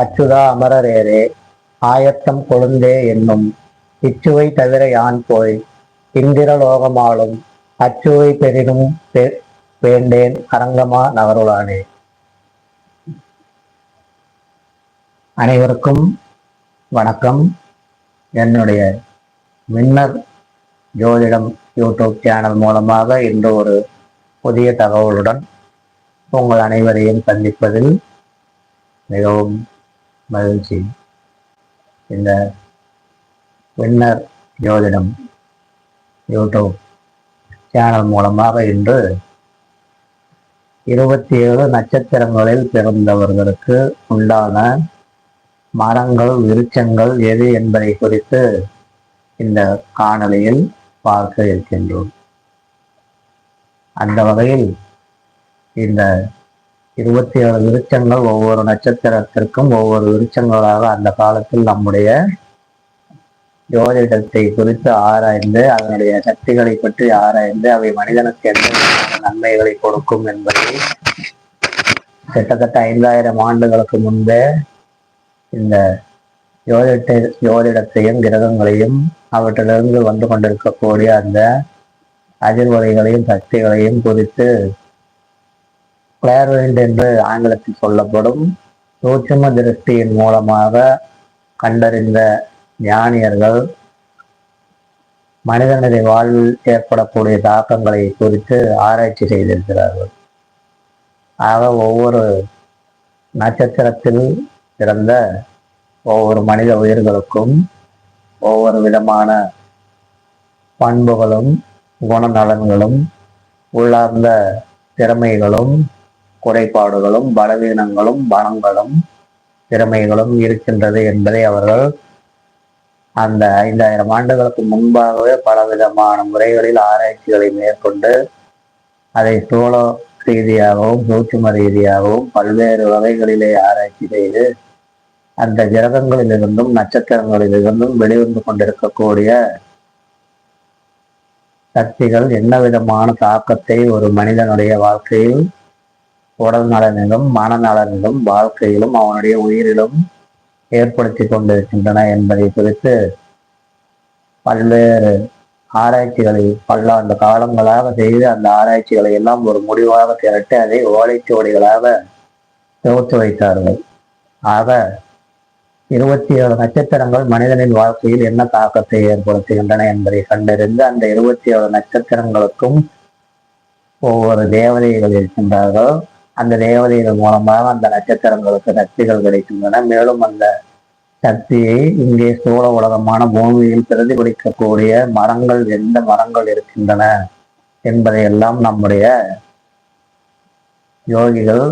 அச்சுதா அமரரேரே ஆயத்தம் கொழுந்தே என்னும். இச்சுவை தவிர யான் போய்? இந்திரலோகமாலும் அச்சுவை பெரிதும் பெ- வேண்டேன் அரங்கமா நகருளானே. அனைவருக்கும் வணக்கம். என்னுடைய மின்னர் ஜோதிடம் யூடியூப் சேனல் மூலமாக இன்று ஒரு புதிய தகவலுடன் உங்கள் அனைவரையும் சந்திப்பதில் மிகவும் மகிழ்ச்சி. இந்த வின்னர் ஜோதிடம் யூடியூப் சேனல் மூலமாக இன்று இருபத்தி ஏழு நட்சத்திரங்களில் பிறந்தவர்களுக்கு உண்டான மரங்கள் விருட்சங்கள் எது என்பதை குறித்து இந்த காணொலியில் பார்க்க இருக்கின்றோம். அந்த வகையில் இந்த இருபத்தி ஏழு விருட்சங்கள் ஒவ்வொரு நட்சத்திரத்திற்கும் ஒவ்வொரு விருச்சங்களாக அந்த காலத்தில் நம்முடைய ஜோதிடத்தை குறித்து ஆராய்ந்து அதனுடைய சக்திகளை பற்றி ஆராய்ந்து அவை மனிதனுக்கு எந்த நன்மைகளை கொடுக்கும் என்பதை கிட்டத்தட்ட ஐந்தாயிரம் ஆண்டுகளுக்கு முன்பே இந்த ஜோதிட ஜோதிடத்தையும் கிரகங்களையும் அவற்றிலிருந்து வந்து கொண்டிருக்கக்கூடிய அந்த அதிர்வலைகளையும் சக்திகளையும் குறித்து கிளார்வைண்ட் என்று ஆங்கிலத்தில் சொல்லப்படும் சூட்சும திருஷ்டியின் மூலமாக கண்டறிந்த ஞானியர்கள் மனிதனது வாழ்வில் ஏற்படக்கூடிய தாக்கங்களை குறித்து ஆராய்ச்சி செய்திருக்கிறார்கள். ஆக ஒவ்வொரு நட்சத்திரத்தில் பிறந்த ஒவ்வொரு மனித உயிர்களுக்கும் ஒவ்வொரு விதமான பண்புகளும் குணநலன்களும் உள்ளார்ந்த திறமைகளும் குறைபாடுகளும் பலவீனங்களும் பலங்களும் திறமைகளும் இருக்கின்றது என்பதை அவர்கள் அந்த ஐந்தாயிரம் ஆண்டுகளுக்கு முன்பாகவே பலவிதமான முறைகளில் ஆராய்ச்சிகளை மேற்கொண்டு அதை சோழ ரீதியாகவும் சூட்சும ரீதியாகவும் பல்வேறு வகைகளிலே ஆராய்ச்சி செய்து அந்த கிரகங்களிலிருந்தும் நட்சத்திரங்களிலிருந்தும் வெளிவந்து கொண்டிருக்கக்கூடிய சக்திகள் என்ன விதமான தாக்கத்தை ஒரு மனிதனுடைய வாழ்க்கையில் உடல் நலனிலும் மனநலனிலும் வாழ்க்கையிலும் அவனுடைய உயிரிலும் ஏற்படுத்தி கொண்டிருக்கின்றன என்பதை குறித்து பல்வேறு ஆராய்ச்சிகளை பல்லாண்டு காலங்களாக செய்து அந்த ஆராய்ச்சிகளை எல்லாம் ஒரு முடிவாக திரட்டி அதை ஓலைச்சுவடிகளாக தொகுத்து வைத்தார்கள். ஆக இருபத்தி ஏழு நட்சத்திரங்கள் மனிதனின் வாழ்க்கையில் என்ன தாக்கத்தை ஏற்படுத்துகின்றன என்பதை கண்டறிந்து அந்த இருபத்தி ஏழு நட்சத்திரங்களுக்கும் ஒவ்வொரு தேவதைகள் இருக்கின்றார்கள். அந்த தேவதைகள் மூலமாக அந்த நட்சத்திரங்களுக்கு சக்திகள் கிடைக்கின்றன. மேலும் அந்த சக்தியை இங்கே சோழ உலகமான பூமியில் பிரதிபலிக்கக்கூடிய மரங்கள் எந்த மரங்கள் இருக்கின்றன என்பதையெல்லாம் நம்முடைய யோகிகள்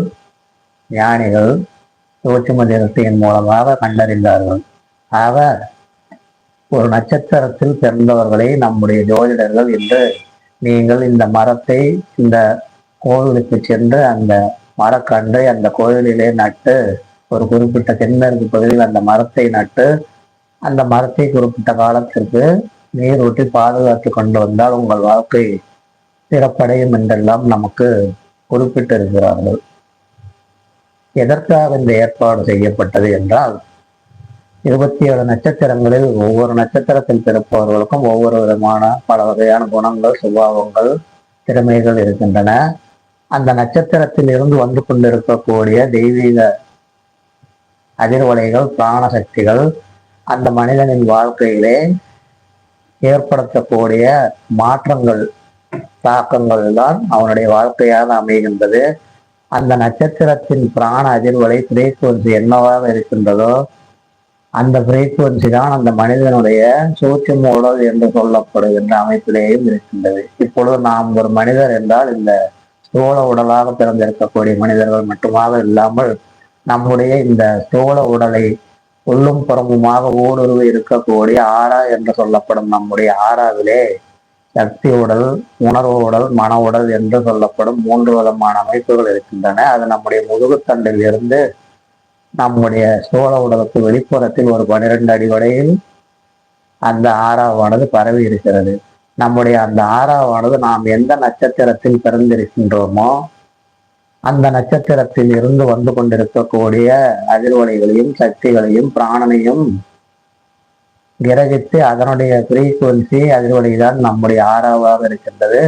ஞானிகள் சூட்சும திருஷ்டியின் மூலமாக கண்டறிந்தார்கள். ஆக ஒரு நட்சத்திரத்தில் பிறந்தவர்களை நம்முடைய ஜோதிடர்கள் என்று நீங்கள் இந்த மரத்தை இந்த கோவிலுக்கு சென்று அந்த மரக்கன்றை அந்த கோயிலிலே நட்டு ஒரு குறிப்பிட்ட தென்மேற்கு பகுதியில் அந்த மரத்தை நட்டு அந்த மரத்தை குறிப்பிட்ட காலத்திற்கு நீர் ஊட்டி பாதுகாத்து கொண்டு வந்தால் உங்கள் வாழ்க்கை சிறப்படையும் என்றெல்லாம் நமக்கு குறிப்பிட்டிருக்கிறார்கள். எதற்காக இந்த ஏற்பாடு செய்யப்பட்டது என்றால் இருபத்தி ஏழு நட்சத்திரங்களில் ஒவ்வொரு நட்சத்திரத்தில் பிறப்பவர்களுக்கும் ஒவ்வொரு விதமான பல வகையான குணங்கள் சுபாவங்கள் திறமைகள் இருக்கின்றன. அந்த நட்சத்திரத்திலிருந்து வந்து கொண்டிருக்கக்கூடிய தெய்வீக அதிர்வலைகள் பிராண சக்திகள் அந்த மனிதனின் வாழ்க்கையிலே ஏற்படுத்தக்கூடிய மாற்றங்கள் தாக்கங்கள் தான் அவனுடைய வாழ்க்கையாக அமைகின்றது. அந்த நட்சத்திரத்தின் பிராண அதிர்வலை பிரீக்குவன்சி என்னவாக இருக்கின்றதோ அந்த பிரீக்குவன்சி தான் அந்த மனிதனுடைய சூட்சும உடல் என்று சொல்லப்படுகின்ற அமைப்பிலேயும் இருக்கின்றது. இப்பொழுது நாம் ஒரு மனிதர் என்றால் இந்த சோழ உடலாக பிறந்திருக்கக்கூடிய மனிதர்கள் மட்டுமாக இல்லாமல் நம்முடைய இந்த சோழ உடலை உள்ளும் புறமுமாக ஊடுருவி இருக்கக்கூடிய ஆறா என்று சொல்லப்படும் நம்முடைய ஆறாவிலே சக்தி உடல் உணர்வு உடல் மன உடல் என்று சொல்லப்படும் மூன்று விதமான அமைப்புகள் இருக்கின்றன. அது நம்முடைய முதுகுத்தண்டில் இருந்து நம்முடைய சோழ உடலுக்கு வெளிப்புறத்தில் ஒரு பனிரெண்டு அடி வரையில் அந்த ஆறாவானது பரவி இருக்கிறது. நம்முடைய அந்த ஆறாவானது நாம் எந்த நட்சத்திரத்தில் பிறந்திருக்கின்றோமோ அந்த நட்சத்திரத்தில் இருந்து வந்து கொண்டிருக்கக்கூடிய அதிர்வலைகளையும் சக்திகளையும் பிராணனையும் கிரகித்து அதனுடைய ஃப்ரீக்குவன்சி அதிர்வலை தான் நம்முடைய ஆறாவாக இருக்கின்றது.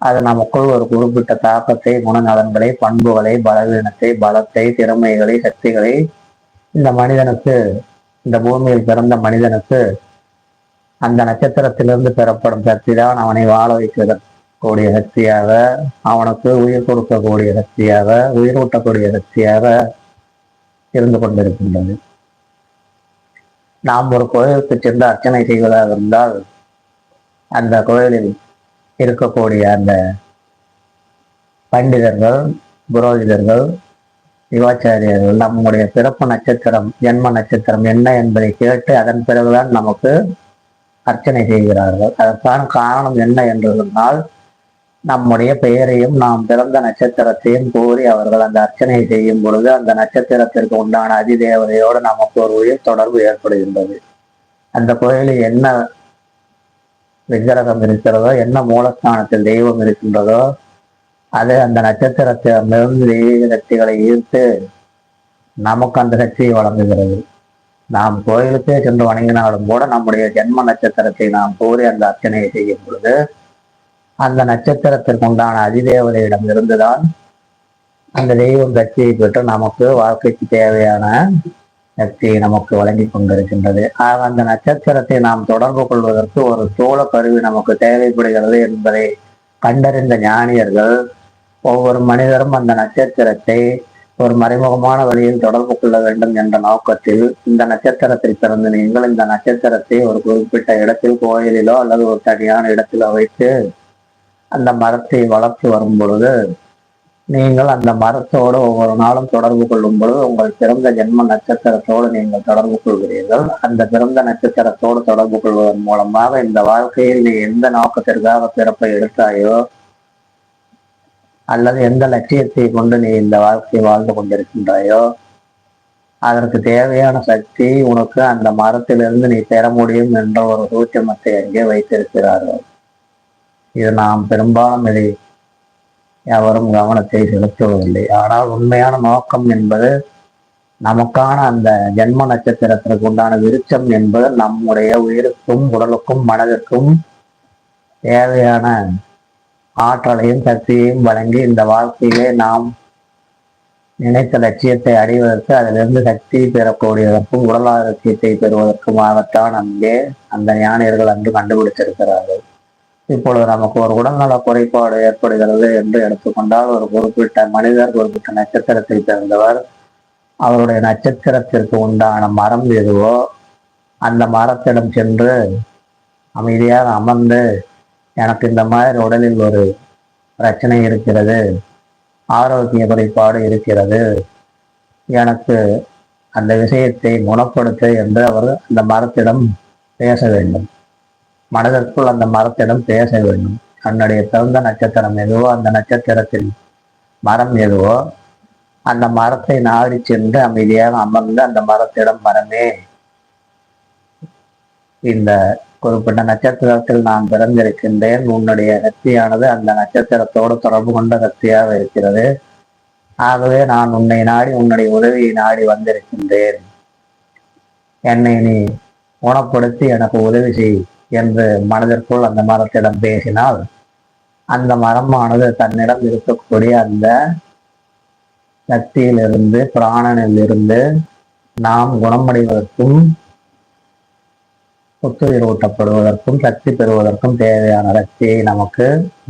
அது நமக்குள் ஒரு குறிப்பிட்ட தாக்கத்தை குணநலன்களை பண்புகளை பலவீனத்தை பலத்தை திறமைகளை சக்திகளை இந்த மனிதனுக்கு இந்த பூமியில் பிறந்த மனிதனுக்கு அந்த நட்சத்திரத்திலிருந்து பெறப்படும் சக்தி தான் அவனை வாழ வைக்கக்கூடிய சக்தியாக அவனுக்கு உயிர் கொடுக்கக்கூடிய சக்தியாக உயிர் ஊட்டக்கூடிய சக்தியாக இருந்து கொண்டிருக்கின்றது. நாம் ஒரு கோயிலுக்கு சென்று அர்ச்சனை செய்வதாக இருந்தால் அந்த கோயிலில் இருக்கக்கூடிய அந்த பண்டிதர்கள் புரோகிதர்கள் சிவாச்சாரியர்கள் நம்முடைய பிறப்பு நட்சத்திரம் ஜென்ம நட்சத்திரம் என்ன என்பதை கேட்டு அதன் பிறகுதான் நமக்கு அர்ச்சனை செய்கிறார்கள். அதற்கான காரணம் என்ன என்று சொன்னால் நம்முடைய பெயரையும் நாம் பிறந்த நட்சத்திரத்தையும் கூறி அவர்கள் அந்த அர்ச்சனை செய்யும் பொழுது அந்த நட்சத்திரத்திற்கு உண்டான அதிதேவதையோடு நமக்கு ஒரு உயிர் தொடர்பு ஏற்படுகின்றது. அந்த கோயிலில் என்ன விக்கிரகம் இருக்கிறதோ என்ன மூலஸ்தானத்தில் தெய்வம் இருக்கின்றதோ அது அந்த நட்சத்திரத்திலிருந்து தெய்வீக சக்திகளை ஈர்த்து நமக்கு அந்த சக்தியை வழங்குகிறது. நாம் கோயிலுக்கே சென்று வணங்கினாலும் கூட நம்முடைய ஜென்ம நட்சத்திரத்தை நாம் கூறி அந்த அர்ச்சனையை செய்யும் பொழுது அந்த நட்சத்திரத்திற்கு உண்டான அதிதேவதையிடம் இருந்துதான் அந்த தெய்வம் சக்தியை பெற்று நமக்கு வாழ்க்கைக்கு தேவையான சக்தியை நமக்கு வழங்கி கொண்டிருக்கின்றது. ஆக அந்த நட்சத்திரத்தை நாம் தொடர்பு கொள்வதற்கு ஒரு சோழ கருவி நமக்கு தேவைப்படுகிறது என்பதை கண்டறிந்த ஞானியர்கள் ஒவ்வொரு மனிதரும் அந்த நட்சத்திரத்தை ஒரு மறைமுகமான வழியில் தொடர்பு கொள்ள வேண்டும் என்ற நோக்கத்தில் இந்த நட்சத்திரத்தில் பிறந்த நீங்கள் இந்த நட்சத்திரத்தை ஒரு குறிப்பிட்ட இடத்தில் கோயிலிலோ அல்லது ஒரு தனியான இடத்திலோ வைத்து அந்த மரத்தை வளர்த்து வரும் பொழுது நீங்கள் அந்த மரத்தோடு ஒவ்வொரு நாளும் தொடர்பு கொள்ளும் பொழுது உங்கள் பிறந்த ஜென்ம நட்சத்திரத்தோடு நீங்கள் தொடர்பு கொள்கிறீர்கள். அந்த பிறந்த நட்சத்திரத்தோடு தொடர்பு கொள்வதன் மூலமாக இந்த வாழ்க்கையில் நீ எந்த நோக்கத்திற்காக பிறப்பை எடுத்தாயோ அல்லது எந்த லட்சியத்தை கொண்டு நீ இந்த வாழ்க்கையை வாழ்ந்து கொண்டிருக்கின்றாயோ அதற்கு தேவையான சக்தி உனக்கு அந்த மரத்திலிருந்து நீ பெற முடியும் என்ற ஒரு சூட்சமத்தை அங்கே வைத்திருக்கிறார்கள். இது நாம் பெரும்பாலும் இதை எவரும் கவனத்தை செலுத்துவதில்லை ஆனால் உண்மையான நோக்கம் என்பது நமக்கான அந்த ஜென்ம நட்சத்திரத்திற்கு உண்டான விருச்சம் என்பது நம்முடைய உயிருக்கும் உடலுக்கும் மனதிற்கும் தேவையான ஆற்றலையும் சக்தியையும் வழங்கி இந்த வாழ்க்கையிலே நாம் நினைத்த லட்சியத்தை அடைவதற்கு அதிலிருந்து சக்தி பெறக்கூடியதற்கும் உடல் ஆரோக்கியத்தை பெறுவதற்குமாகத்தான் அங்கே அந்த ஞானியர்கள் அங்கு கண்டுபிடித்திருக்கிறார்கள். இப்பொழுது நமக்கு ஒரு உடல்நல குறைபாடு ஏற்படுகிறது என்று எடுத்துக்கொண்டால் ஒரு குறிப்பிட்ட மனிதர் குறிப்பிட்ட நட்சத்திரத்தை சேர்ந்தவர் அவருடைய நட்சத்திரத்திற்கு உண்டான மரம் எதுவோ அந்த மரத்திடம் சென்று அமைதியாக அமர்ந்து எனக்கு இந்த மாதிரி உடலில் ஒரு பிரச்சனை இருக்கிறது ஆரோக்கிய குறைபாடு இருக்கிறது எனக்கு அந்த விஷயத்தை குணப்படுத்து என்று அவர் அந்த மரத்திடம் பேச வேண்டும். மனதிற்குள் அந்த மரத்திடம் பேச வேண்டும். தன்னுடைய பிறந்த நட்சத்திரம் எதுவோ அந்த நட்சத்திரத்தில் மரம் எதுவோ அந்த மரத்தை நாடி சென்று அமைதியாக அமர்ந்து அந்த மரத்திடம் மரமே இந்த குறிப்பிட்ட நட்சத்திரத்தில் நான் பிறந்திருக்கின்றேன். உன்னுடைய சக்தியானது அந்த நட்சத்திரத்தோடு தொடர்பு கொண்ட சக்தியாக இருக்கிறது. ஆகவே நான் உன்னை நாடி உன்னுடைய உதவியை நாடி வந்திருக்கின்றேன். என்னை நீ குணப்படுத்தி எனக்கு உதவி செய் என்று மனதிற்குள் அந்த மரத்திடம் பேசினால் அந்த மரமானது தன்னிடம் இருக்கக்கூடிய அந்த சக்தியிலிருந்து பிராணனிலிருந்து நாம் குணமடைவதற்கும் புத்துயிர் ஊட்டப்படுவதற்கும் சக்தி பெறுவதற்கும் தேவையான சக்தியை நமக்கு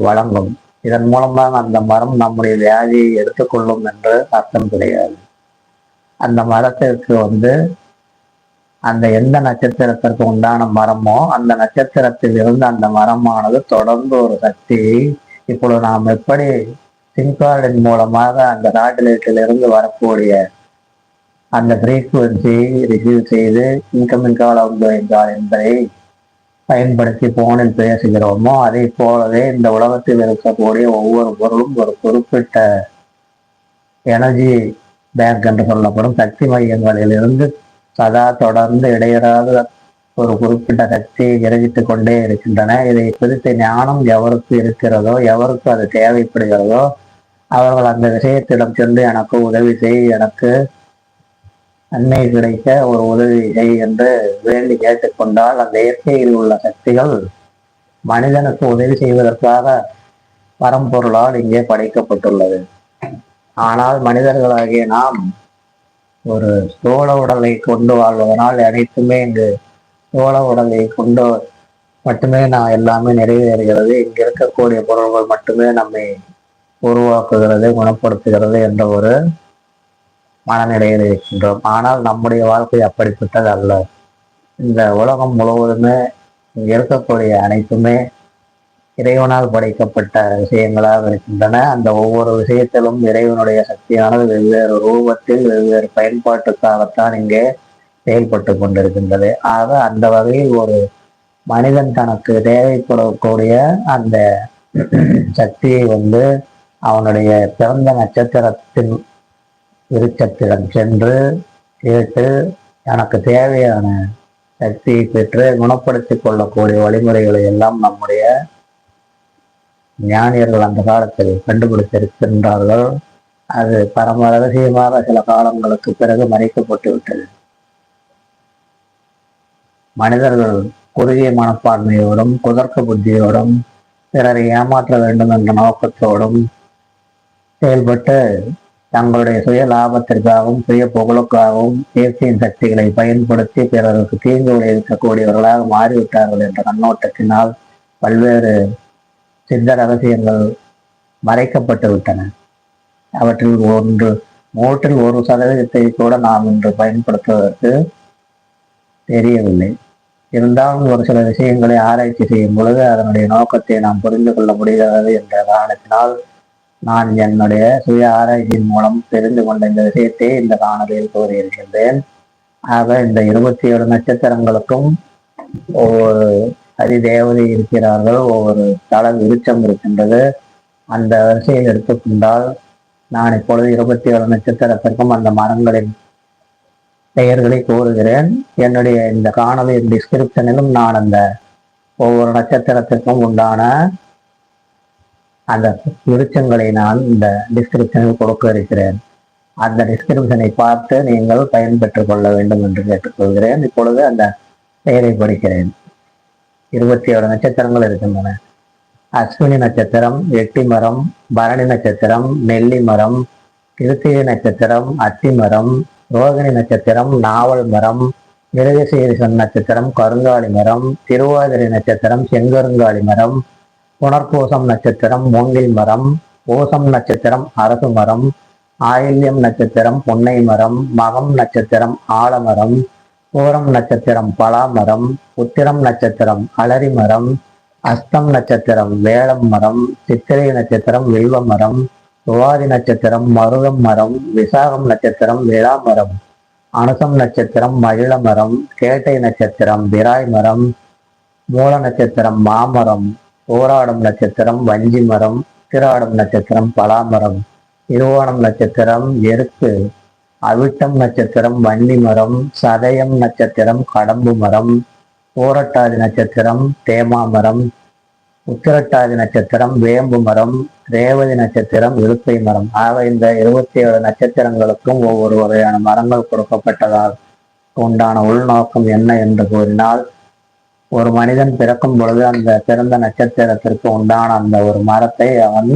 வழங்கும். இதன் மூலமாக அந்த மரம் நம்முடைய வியாதியை எடுத்துக்கொள்ளும் என்று அர்த்தம் கிடையாது. அந்த மரத்திற்கு வந்து அந்த எந்த நட்சத்திரத்திற்கு உண்டான மரமோ அந்த நட்சத்திரத்தில் இருந்து அந்த மரமானது தொடர்ந்து ஒரு சக்தியை இப்பொழுது நாம் எப்படி சிம்கார்டின் மூலமாக அந்த சாட்டிலைட்டிலிருந்து வரக்கூடிய அந்த ஃப்ரீக்குவன்சி ரிசீவ் செய்து இன்கமிங் கால் அவுட் என்றார் என்பதை பயன்படுத்தி போனில் பேசுகிறோமோ அதை போலவே இந்த உலகத்தில் இருக்கக்கூடிய ஒவ்வொரு பொருளும் ஒரு குறிப்பிட்ட எனர்ஜி பேங்க் என்று சொல்லப்படும் சக்தி மையங்களில் இருந்து சதா தொடர்ந்து இடையறாத ஒரு குறிப்பிட்ட சக்தியை கிரகித்துக் கொண்டே இருக்கின்றன. இதை குறித்த ஞானம் எவருக்கு இருக்கிறதோ எவருக்கு அது தேவைப்படுகிறதோ அவர்கள் அந்த விஷயத்திடம் சென்று எனக்கு உதவி செய் எனக்கு நன்மை கிடைக்க ஒரு உதவி செய் என்று வேண்டி கேட்டுக்கொண்டால் அந்த இயற்கையில் உள்ள சக்திகள் மனிதனுக்கு உதவி செய்வதற்காக பரம்பொருளால் இங்கே படைக்கப்பட்டுள்ளது. ஆனால் மனிதர்களாகிய நாம் ஒரு சோழ உடலை கொண்டு வாழ்வதனால் அனைத்துமே இங்கு சோழ உடலை கொண்டு மட்டுமே நான் எல்லாமே நிறைவேறுகிறது. இங்க இருக்கக்கூடிய பொருள்கள் மட்டுமே நம்மை உருவாக்குகிறது குணப்படுத்துகிறது என்ற ஒரு மனநிலையில் இருக்கின்றோம். ஆனால் நம்முடைய வாழ்க்கை அப்படிப்பட்டது அல்ல. இந்த உலகம் முழுவதுமே இருக்கக்கூடிய அனைத்துமே இறைவனால் படைக்கப்பட்ட விஷயங்களாக இருக்கின்றன. அந்த ஒவ்வொரு விஷயத்திலும் இறைவனுடைய சக்தியானது வெவ்வேறு ரூபத்தில் வெவ்வேறு பயன்பாட்டுக்காகத்தான் இங்கே செயல்பட்டு கொண்டிருக்கின்றது. ஆக அந்த வகையில் ஒரு மனிதன் தனக்கு தேவைப்படக்கூடிய அந்த சக்தியை வந்து அவனுடைய பிறந்த நட்சத்திரத்தின் விருச்சத்திடம் சென்று கேட்டு எனக்கு தேவையான சக்தியை பெற்று குணப்படுத்திக் கொள்ளக்கூடிய வழிமுறைகளை எல்லாம் நம்முடைய ஞானியர்கள் அந்த காலத்தில் கண்டுபிடித்திருக்கின்றார்கள். அது பரம ரகசியமாக சில காலங்களுக்கு பிறகு மறைக்கப்பட்டு விட்டது. மனிதர்கள் குறுகிய மனப்பான்மையோடும் குதர்க்க புத்தியோடும் பிறரை ஏமாற்ற வேண்டும் என்ற நோக்கத்தோடும் செயல்பட்டு தங்களுடைய சுய லாபத்திற்காகவும் சுய புகழுக்காகவும் இயற்கையின் சக்திகளை பயன்படுத்தி பிறருக்கு தீங்கு விளைவிக்கக்கூடியவர்களாக மாறிவிட்டார்கள் என்ற கண்ணோட்டத்தினால் பல்வேறு சித்த ரகசியங்கள் மறைக்கப்பட்டு விட்டன. அவற்றில் ஒன்று நூற்றில் ஒரு சதவீதத்தை கூட நாம் இன்று பயன்படுத்துவதற்கு தெரியவில்லை. இருந்தாலும் ஒரு சில விஷயங்களை ஆராய்ச்சி செய்யும் பொழுது அதனுடைய நோக்கத்தை நாம் புரிந்து கொள்ள முடிகிறது என்ற காரணத்தினால் நான் என்னுடைய சுய ஆராய்ச்சியின் மூலம் தெரிந்து கொண்ட இந்த விஷயத்தை இந்த காணொலியில் கூறியிருக்கின்றேன். ஆக இந்த இருபத்தி ஏழு நட்சத்திரங்களுக்கும் ஒவ்வொரு அதிதேவதை இருக்கிறார்கள். ஒவ்வொரு தள விருச்சம் இருக்கின்றது. அந்த வரிசையில் எடுத்துக்கொண்டால் நான் இப்பொழுது இருபத்தி ஏழு நட்சத்திரத்திற்கும் அந்த மரங்களின் பெயர்களை கூறுகிறேன். என்னுடைய இந்த காணொலியின் டிஸ்கிரிப்ஷனிலும் நான் அந்த ஒவ்வொரு நட்சத்திரத்திற்கும் உண்டான அந்த விருச்சங்களை நான் இந்த டிஸ்கிரிப்ஷனில் கொடுக்க இருக்கிறேன் அந்த டிஸ்கிரிப்ஷனை பார்த்து நீங்கள் பயன்பெற்றுக் கொள்ள வேண்டும் என்று கேட்டுக்கொள்கிறேன். இப்பொழுது அந்த பெயரை படிக்கிறேன். இருபத்தி ஏழு நட்சத்திரங்கள் இருக்கின்றன. அஸ்வினி நட்சத்திரம் எட்டி மரம் பரணி நட்சத்திரம் நெல்லி மரம் கிருத்திகை நட்சத்திரம் அத்தி மரம் ரோகிணி நட்சத்திரம் நாவல் மரம் மிருகசீரிசன் நட்சத்திரம் கருங்காலி மரம் திருவாதிரை நட்சத்திரம் செங்கருங்காலி மரம் புனர்கோசம் நட்சத்திரம் மூங்கில் மரம் ஓசம் நட்சத்திரம் அரசு மரம் ஆயில்யம் நட்சத்திரம் பொன்னை மரம் மகம் நட்சத்திரம் ஆலமரம் பூரம் நட்சத்திரம் பலாமரம் உத்திரம் நட்சத்திரம் அலரி மரம் அஸ்தம் நட்சத்திரம் வேளம் மரம் சித்திரை நட்சத்திரம் வில்வ மரம் சுவாதி நட்சத்திரம் மருதம் மரம் விசாகம் நட்சத்திரம் விழா மரம் அனுசம் நட்சத்திரம் மகிழ மரம் கேட்டை நட்சத்திரம் விராய் மரம் மூல நட்சத்திரம் மாமரம் போராடும் நட்சத்திரம் வஞ்சி மரம் திராடும் நட்சத்திரம் பலாமரம். திருவோணம் நட்சத்திரம் எருக்கு அவிட்டம் நட்சத்திரம் வன்னி மரம். சதயம் நட்சத்திரம் கடம்பு மரம். பூரட்டாதி நட்சத்திரம் தேமா மரம். உத்திரட்டாதி நட்சத்திரம் வேம்பு மரம். ரேவதி நட்சத்திரம் இருப்பை மரம். ஆக இந்த இருபத்தி ஏழு நட்சத்திரங்களுக்கும் ஒவ்வொரு வகையான மரங்கள் கொடுக்கப்பட்டதால் உண்டான உள்நோக்கம் என்ன என்று கூறினால் ஒரு மனிதன் பிறக்கும் பொழுது அந்த பிறந்த நட்சத்திரத்திற்கு உண்டான அந்த ஒரு மரத்தை அவன்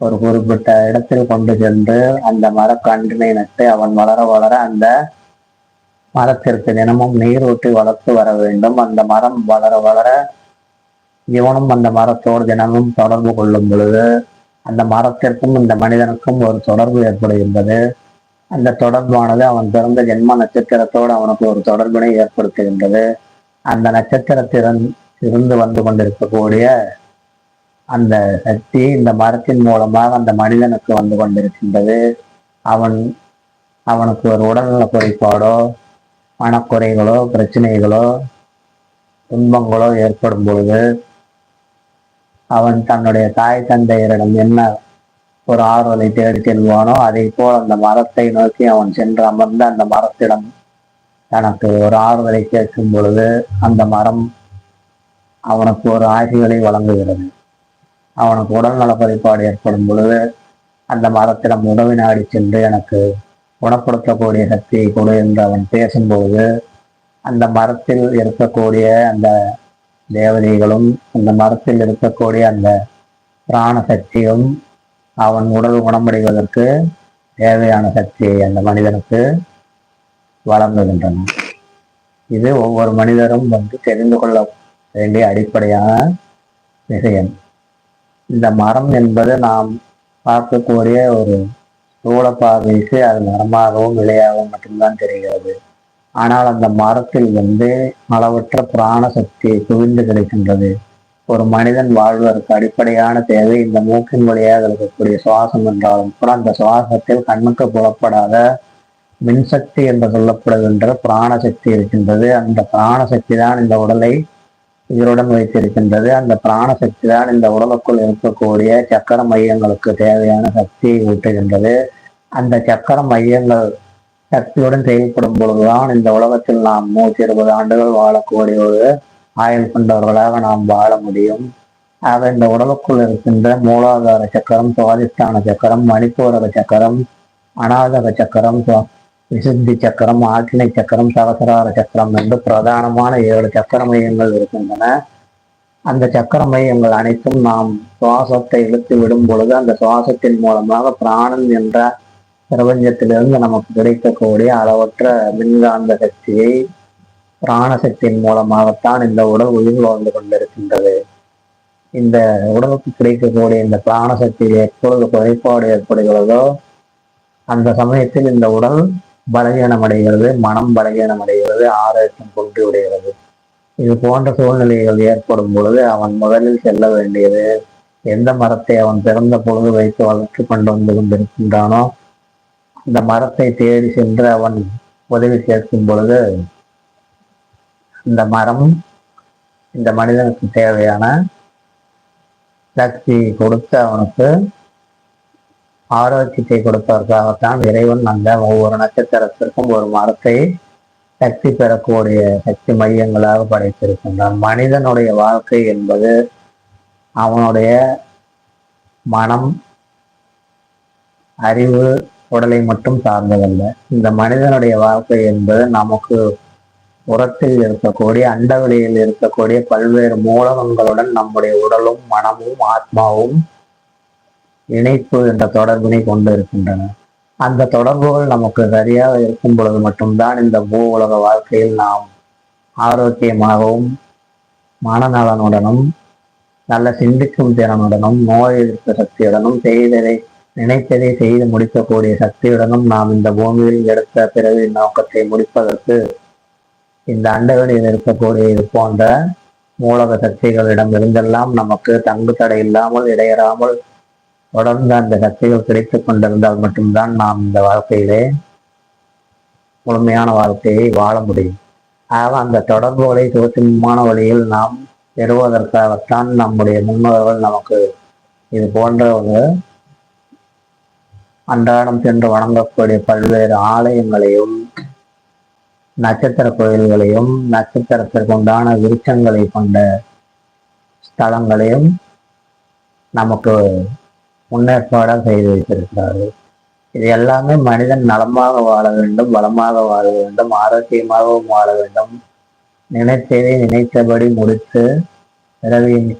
ஒரு குறிப்பிட்ட இடத்தில் கொண்டு சென்று அந்த மரக்கன்றினை நட்டு அவன் வளர வளர அந்த மரத்திற்கு தினமும் நீர் ஊற்றி வளர்த்து வர வேண்டும். அந்த மரம் வளர வளர இவனும் அந்த மரத்தோடு தினமும் தொடர்பு கொள்ளும் பொழுது அந்த மரத்திற்கும் இந்த மனிதனுக்கும் ஒரு தொடர்பு ஏற்படுகின்றது. அந்த தொடர்பானது அவன் பிறந்த ஜென்ம நட்சத்திரத்தோடு அவனுக்கு ஒரு தொடர்பினை ஏற்படுத்துகின்றது. அந்த நட்சத்திரத்திறன் இருந்து வந்து கொண்டிருக்கக்கூடிய அந்த சக்தி இந்த மரத்தின் மூலமாக அந்த மனிதனுக்கு வந்து கொண்டிருக்கின்றது. அவன் அவனுக்கு ஒரு உடல்நல குறைபாடோ மனக்குறைகளோ பிரச்சனைகளோ துன்பங்களோ ஏற்படும் பொழுது அவன் தன்னுடைய தாய் தந்தையரிடம் என்ன ஒரு ஆறுதலை தேடி செல்வானோ அதை போல் அந்த மரத்தை நோக்கி அவன் சென்று அமர்ந்து அந்த மரத்திடம் தனக்கு ஒரு ஆறுதலை கேட்கும் பொழுது அந்த மரம் அவனுக்கு ஒரு ஆசைகளை வழங்குகிறது. அவனுக்கு உடல்நல குறைபாடு ஏற்படும் பொழுது அந்த மரத்திடம் உணவு நாடி சென்று எனக்கு குணப்படுத்தக்கூடிய சக்தியை கொடு என்று அவன் பேசும்போது அந்த மரத்தில் இருக்கக்கூடிய அந்த தேவதைகளும் அந்த மரத்தில் இருக்கக்கூடிய அந்த பிராண சக்தியும் அவன் உடல் குணமடைவதற்கு தேவையான சக்தியை அந்த மனிதனுக்கு வளர்ந்துகின்றன இது ஒவ்வொரு மனிதரும் வந்து தெரிந்து கொள்ள வேண்டிய அடிப்படையான விஷயம். இந்த மரம் என்பது நாம் பார்க்கக்கூடிய ஒரு ஸ்தூல பார்வைக்கு அது மரமாகவும் விலையாகவும் மட்டும்தான் தெரிகிறது. ஆனால் அந்த மரத்தில் வந்து அளவற்ற பிராண சக்தி குவிந்து கிடைக்கின்றது. ஒரு மனிதன் வாழ்வதற்கு அடிப்படையான தேவை இந்த மூக்கின் வழியாக இருக்கக்கூடிய சுவாசம் என்றாலும் கூட அந்த சுவாசத்தில் கண்ணுக்கு புலப்படாத மின்சக்தி என்று சொல்லப்படுகின்ற பிராணசக்தி இருக்கின்றது. அந்த பிராணசக்தி தான் இந்த உடலை உயிருடன் வைத்திருக்கின்றது. அந்த பிராணசக்தி தான் இந்த உடலுக்குள் இருக்கக்கூடிய சக்கர மையங்களுக்கு தேவையான சக்தியை ஊட்டுகின்றது. அந்த சக்கர மையங்கள் சக்தியுடன் செயல்படும் பொழுதுதான் இந்த உலகத்தில் நாம் நூற்றி இருபது ஆண்டுகள் வாழக்கூடிய ஒரு ஆயுள் கொண்டவர்களாக நாம் வாழ முடியும். ஆக இந்த உடலுக்குள் இருக்கின்ற மூலாதார சக்கரம் சுவாதிஷ்டான சக்கரம் மணிப்பூரக சக்கரம் அநாதக சக்கரம் விசுத்தி சக்கரம் ஆக்கினை சக்கரம் சகசரார சக்கரம் என்று பிரதானமான ஏழு சக்கர மையங்கள் இருக்கின்றன. அந்த சக்கர மையங்கள் அனைத்தும் நாம் சுவாசத்தை இழுத்து விடும் பொழுது அந்த சுவாசத்தின் மூலமாக பிராணன் என்ற பிரபஞ்சத்திலிருந்து நமக்கு கிடைக்கக்கூடிய அளவற்ற மின்காந்த சக்தியை பிராணசக்தியின் மூலமாகத்தான் இந்த உடல் உயிர் வாழ்ந்து கொண்டிருக்கின்றது. இந்த உடலுக்கு கிடைக்கக்கூடிய இந்த பிராணசக்தியில் எப்பொழுது குறைபாடு ஏற்படுகிறதோ அந்த சமயத்தில் இந்த உடல் பலகீனமடைகிறது மனம் பலகீனமடைகிறது ஆரோக்கியம் குன்றி விடுகிறது இது போன்ற சூழ்நிலைகள் ஏற்படும் பொழுது அவன் முதலில் செல்ல வேண்டியது எந்த மரத்தை அவன் பிறந்த பொழுது வைத்து வளர்த்து கொண்டு வந்து கொண்டிருக்கின்றானோ அந்த மரத்தை தேடி சென்று அவன் உதவி கேட்கும் பொழுது இந்த மரம் இந்த மனிதனுக்கு தேவையான சக்தி கொடுத்து அவனுக்கு ஆரோக்கியத்தை கொடுப்பதற்காகத்தான் இறைவன் அந்த ஒவ்வொரு நட்சத்திரத்திற்கும் ஒரு மரத்தை சக்தி பெறக்கூடிய சக்தி மையங்களாக படைத்திருக்கின்றான். மனிதனுடைய வாழ்க்கை என்பது அவனுடைய மனம் அறிவு உடலை மட்டும் சார்ந்ததல்ல. இந்த மனிதனுடைய வாழ்க்கை என்பது நமக்கு உரத்தில் இருக்கக்கூடிய அண்டவெளியில் இருக்கக்கூடிய பல்வேறு மூலகங்களுடன் நம்முடைய உடலும் மனமும் ஆத்மாவும் இணைப்பு என்ற தொடர்பினை கொண்டு இருக்கின்றன. அந்த தொடர்புகள் நமக்கு சரியாக இருக்கும் பொழுது மட்டும்தான் இந்த பூ உலக வாழ்க்கையில் நாம் ஆரோக்கியமாகவும் மனநலனுடனும் நல்ல சிந்திக்கும் திறனுடனும் நோய் எதிர்ப்பு சக்தியுடனும் செய்ததை நினைத்ததை செய்து முடிக்கக்கூடிய சக்தியுடனும் நாம் இந்த பூமியில் எடுத்த பிறகு நோக்கத்தை முடிப்பதற்கு இந்த அண்டவெளியில் இருக்கக்கூடிய இது போன்ற மூலக சக்திகளிடம் இருந்தெல்லாம் நமக்கு தங்கு தடை இல்லாமல் இடையறாமல் தொடர்ந்து அந்த சக்திகள் கிடைத்துக் கொண்டிருந்தால் மட்டும்தான் நாம் இந்த வாழ்க்கையிலே முழுமையான வாழ்க்கையை வாழ முடியும். ஆக அந்த தொடர்புகளை சுகசியமான வழியில் நாம் பெறுவதற்காகத்தான் நம்முடைய முன்னோர்கள் நமக்கு இது போன்ற ஒரு அன்றாடம் சென்று வணங்கக்கூடிய பல்வேறு ஆலயங்களையும் நட்சத்திர கோயில்களையும் நட்சத்திரத்திற்கு உண்டான விருட்சங்களை கொண்ட ஸ்தலங்களையும் நமக்கு முன்னேற்பாடாக செய்து வைத்திருக்கிறார்கள். இது எல்லாமே மனிதன் நலமாக வாழ வேண்டும் வளமாக வாழ வேண்டும் ஆரோக்கியமாகவும் வாழ வேண்டும். நினைத்ததை நினைத்தபடி முடித்து பிறவியின்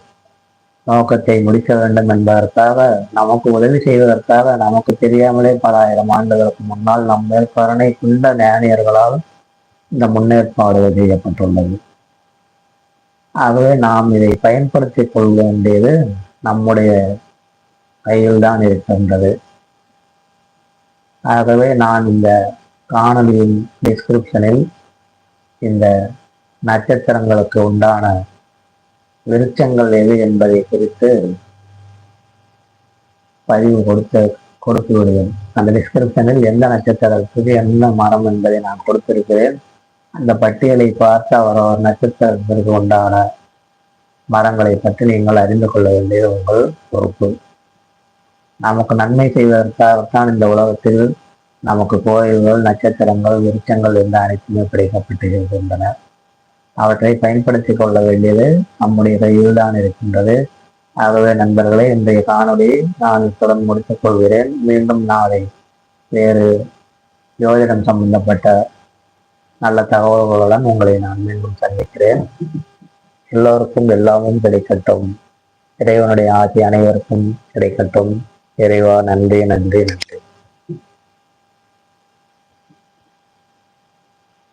நோக்கத்தை முடிக்க வேண்டும் என்பதற்காக நமக்கு உதவி செய்வதற்காக நமக்கு தெரியாமலே பல ஆயிரம் ஆண்டுகளுக்கு முன்னால் நம் மேல் கருணை கொண்ட ஞானியர்களால் இந்த முன்னேற்பாடு செய்யப்பட்டுள்ளது. ஆகவே நாம் இதை பயன்படுத்திக் கொள்ள வேண்டியது நம்முடைய கையில் தான் இருக்கின்றது. ஆகவே நான் இந்த காணொலியின் டிஸ்கிரிப்ஷனில் இந்த நட்சத்திரங்களுக்கு உண்டான விருட்சங்கள் எது என்பதை குறித்து பதிவு கொடுத்து கொடுத்து விடுவேன் அந்த டிஸ்கிரிப்ஷனில் எந்த நட்சத்திரத்துக்கு என்ன மரம் என்பதை நான் கொடுத்திருக்கிறேன். அந்த பட்டியலை பார்த்து அவர் ஒரு நட்சத்திரத்திற்கு உண்டான மரங்களை பற்றி நீங்கள் அறிந்து கொள்ள வேண்டியது உங்கள் பொறுப்பு. நமக்கு நன்மை செய்வதற்காகத்தான் இந்த உலகத்தில் நமக்கு கோயில்கள் நட்சத்திரங்கள் விருட்சங்கள் என்ற அனைத்துமே படைக்கப்பட்டிருக்கின்றன. அவற்றை பயன்படுத்திக் கொள்ள வேண்டியது நம்முடைய கையில் தான் இருக்கின்றது. ஆகவே நண்பர்களே இன்றைய காணொளி நான் இத்துடன் முடித்துக் கொள்கிறேன். மீண்டும் நாளை வேறு யோதிடம் சம்பந்தப்பட்ட நல்ல தகவல்களுடன் உங்களை நான் மீண்டும் சந்திக்கிறேன். எல்லோருக்கும் எல்லாமும் கிடைக்கட்டும். இறைவனுடைய ஆசி அனைவருக்கும் கிடைக்கட்டும். இறைவா நன்றி நன்றி நன்றி.